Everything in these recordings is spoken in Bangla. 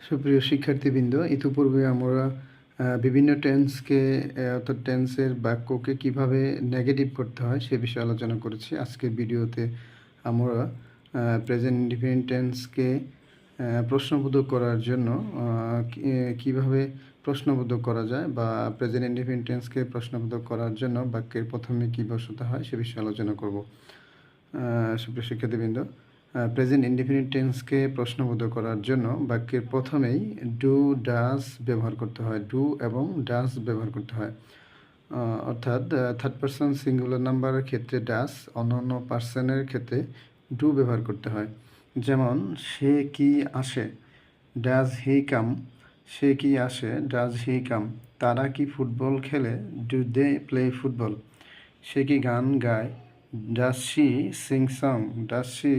সুপ্রিয় শিক্ষার্থীবৃন্দ, ইতিপূর্বে আমরা বিভিন্ন টেন্সকে অর্থাৎ টেন্সের বাক্যকে কীভাবে নেগেটিভ করতে হয় সে বিষয়ে আলোচনা করেছি। আজকের ভিডিওতে আমরা প্রেজেন্ট ইন্ডিপেন্ডেন্ট টেন্সকে প্রশ্নবোধক করার জন্য কীভাবে প্রশ্নবোধক করা যায় বা প্রেজেন্ট ইন্ডিপেন্ডেন্ট টেন্সকে প্রশ্নবোধক করার জন্য বাক্যের প্রথমে কী বসাতে হয় সে বিষয়ে আলোচনা করব। সুপ্রিয় শিক্ষার্থীবৃন্দ প্রেজেন্ট ইনডিফিনিট টেন্সকে প্রশ্নবোধ করার জন্য বাক্যের প্রথমেই ডু ডাস ব্যবহার করতে হয়। ডু এবং ডাস ব্যবহার করতে হয়। অর্থাৎ থার্ড পার্সন সিঙ্গুলার নাম্বারের ক্ষেত্রে ডাস অন্যান্য পার্সনের ক্ষেত্রে ডু ব্যবহার করতে হয়। যেমন, সে কি আসে? ডাজ হি কাম সে কি আসে? ডাজ হি কাম তারা কি ফুটবল খেলে? ডু দে প্লে ফুটবল সে কি গান গায়? Does she sing song does she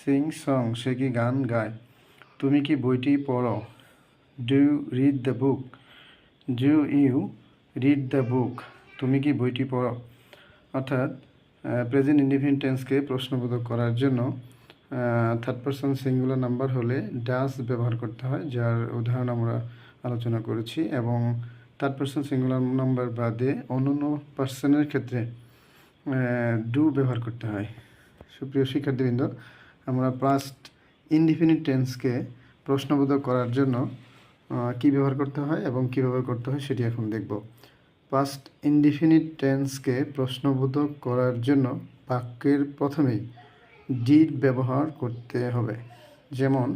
sing song, সে কি গান গায়? তুমি কি বইটি পড়ো? Do read the book do you read the book তুমি কি বইটি পড়ো? অর্থাৎ প্রেজেন্ট ইন্ডিফিনিট টেন্সকে প্রশ্নবোধক করার জন্য থার্ড পার্সন সিঙ্গুলার নাম্বার হলে ডাস ব্যবহার করতে হয়, যার উদাহরণ আমরা আলোচনা করেছি, এবং থার্ড পার্সন সিঙ্গুলার নাম্বার বাদে অন্যান্য পার্সনের ক্ষেত্রে ডু ব্যবহার করতে হয়। সুপ্রিয় শিক্ষার্থীবৃন্দ আমরা পাস্ট ইনডিফিনিট টেন্সকে প্রশ্নবোধক করার জন্য কি ব্যবহার করতে হয় এবং কী ব্যবহার করতে হয় সেটি এখন দেখব। পাস্ট ইনডিফিনিট টেন্সকে প্রশ্নবোধক করার জন্য বাক্যের প্রথমেই ডিড ব্যবহার করতে হবে। যেমন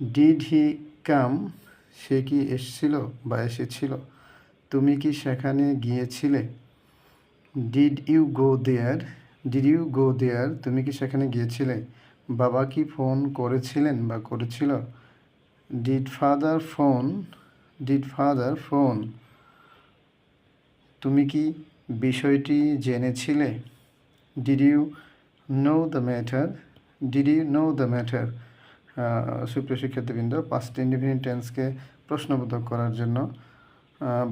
ডিড হি কাম সে কি এসেছিল বা এসেছিল? তুমি কি সেখানে গিয়েছিলে? Did you go there did you go there তুমি কি সেখানে গিয়েছিলে? বাবা কি ফোন করেছিলেন বা করেছিল? Did father phone did father phone তুমি কি বিষয়টি জেনেছিলে? Did you know the matter did you know the matter সুপ্রিয় শিক্ষার্থীবৃন্দ পাস্ট ইন্ডিপেন্ডেন্ট টেন্সকে প্রশ্নবোধক করার জন্য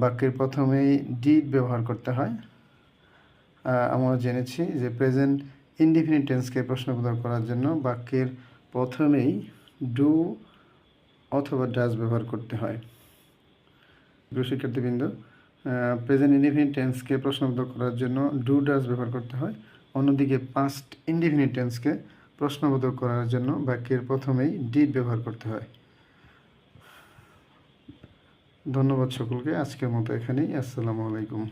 বাক্যের প্রথমেই ডিড ব্যবহার করতে হয়। আমরা জেনেছি যে প্রেজেন্ট ইনডিফিনিট টেন্সকে প্রশ্নবোধক করার জন্য বাক্যের প্রথমেই ডু অথবা ডাজ ব্যবহার করতে হয়। প্রিয় শিক্ষার্থীবৃন্দ প্রেজেন্ট ইনডিফিনিট টেন্সকে প্রশ্নবোধক করার জন্য ডু ডাজ ব্যবহার করতে হয়। অন্যদিকে পাস্ট ইনডিফিনিট টেন্সকে প্রশ্নবোধক করার জন্য বাক্যের প্রথমেই ডিড ব্যবহার করতে হয়। ধন্যবাদ সকলকে, আজকের মতো এখানেই। আসসালামু আলাইকুম।